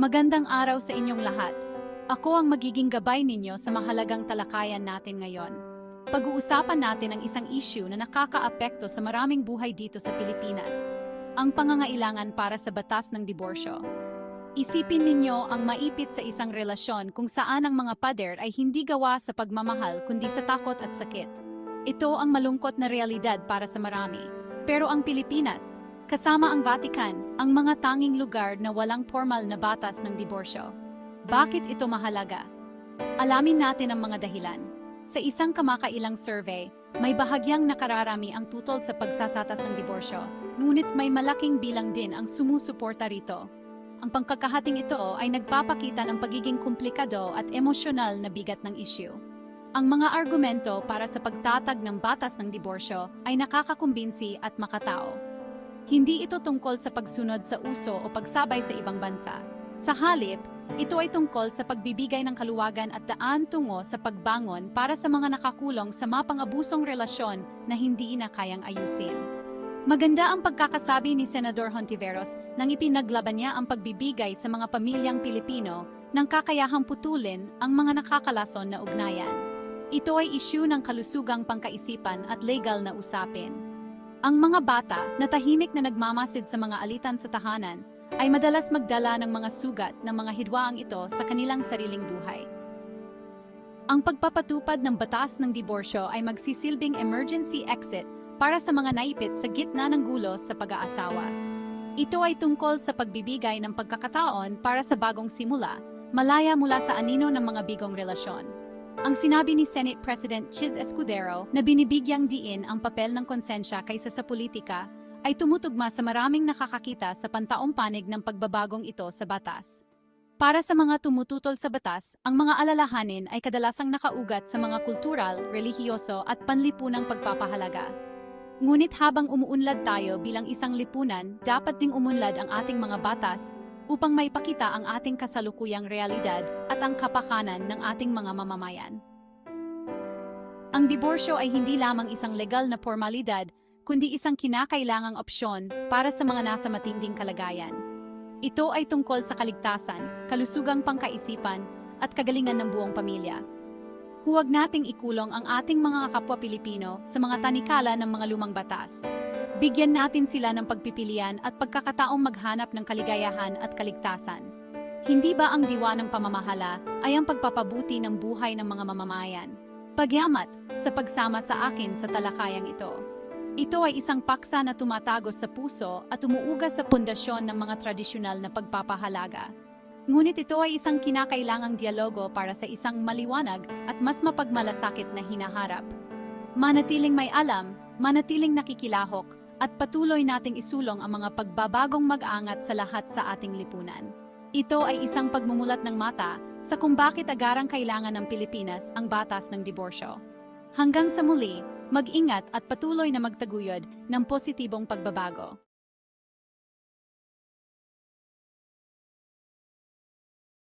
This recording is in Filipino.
Magandang araw sa inyong lahat. Ako ang magiging gabay ninyo sa mahalagang talakayan natin ngayon. Pag-uusapan natin ang isang issue na nakakaapekto sa maraming buhay dito sa Pilipinas. Ang pangangailangan para sa batas ng diborsyo. Isipin ninyo ang maipit sa isang relasyon kung saan ang mga pader ay hindi gawa sa pagmamahal kundi sa takot at sakit. Ito ang malungkot na realidad para sa marami. Pero ang Pilipinas, kasama ang Vatican, ang mga tanging lugar na walang formal na batas ng diborsyo. Bakit ito mahalaga? Alamin natin ang mga dahilan. Sa isang kamakailang survey, may bahagyang nakararami ang tutol sa pagsasatas ng diborsyo, ngunit may malaking bilang din ang sumusuporta rito. Ang pangkakahating ito ay nagpapakita ng pagiging komplikado at emosyonal na bigat ng issue. Ang mga argumento para sa pagtatag ng batas ng diborsyo ay nakakakumbinsi at makatao. Hindi ito tungkol sa pagsunod sa uso o pagsabay sa ibang bansa. Sa halip, ito ay tungkol sa pagbibigay ng kaluwagan at daan tungo sa pagbangon para sa mga nakakulong sa mapang-abusong relasyon na hindi na kayang ayusin. Maganda ang pagkakasabi ni Senador Hontiveros nang ipinaglaban niya ang pagbibigay sa mga pamilyang Pilipino ng kakayahang putulin ang mga nakakalason na ugnayan. Ito ay isyu ng kalusugang pangkaisipan at legal na usapin. Ang mga bata na tahimik na nagmamasid sa mga alitan sa tahanan ay madalas magdala ng mga sugat ng mga hidwaang ito sa kanilang sariling buhay. Ang pagpapatupad ng batas ng diborsyo ay magsisilbing emergency exit para sa mga naipit sa gitna ng gulo sa pag-aasawa. Ito ay tungkol sa pagbibigay ng pagkakataon para sa bagong simula, malaya mula sa anino ng mga bigong relasyon. Ang sinabi ni Senate President Chiz Escudero na binibigyang diin ang papel ng konsensya kaysa sa politika ay tumutugma sa maraming nakakakita sa pantaong panig ng pagbabagong ito sa batas. Para sa mga tumututol sa batas, ang mga alalahanin ay kadalasang nakaugat sa mga kultural, relihiyoso at panlipunang pagpapahalaga. Ngunit habang umuunlad tayo bilang isang lipunan, dapat ding umunlad ang ating mga batas upang maipakita ang ating kasalukuyang realidad at ang kapakanan ng ating mga mamamayan. Ang diborsyo ay hindi lamang isang legal na formalidad, kundi isang kinakailangang opsyon para sa mga nasa matinding kalagayan. Ito ay tungkol sa kaligtasan, kalusugang pangkaisipan, at kagalingan ng buong pamilya. Huwag nating ikulong ang ating mga kapwa Pilipino sa mga tanikala ng mga lumang batas. Bigyan natin sila ng pagpipilian at pagkakataong maghanap ng kaligayahan at kaligtasan. Hindi ba ang diwa ng pamamahala ay ang pagpapabuti ng buhay ng mga mamamayan? Pagyamat sa pagsama sa akin sa talakayang ito. Ito ay isang paksa na tumatagos sa puso at umuugas sa pundasyon ng mga tradisyonal na pagpapahalaga. Ngunit ito ay isang kinakailangang dialogo para sa isang maliwanag at mas mapagmalasakit na hinaharap. Manatiling may alam, manatiling nakikilahok, at patuloy nating isulong ang mga pagbabagong mag-angat sa lahat sa ating lipunan. Ito ay isang pagmumulat ng mata sa kung bakit agarang kailangan ng Pilipinas ang batas ng diborsyo. Hanggang sa muli, mag-ingat at patuloy na magtaguyod ng positibong pagbabago.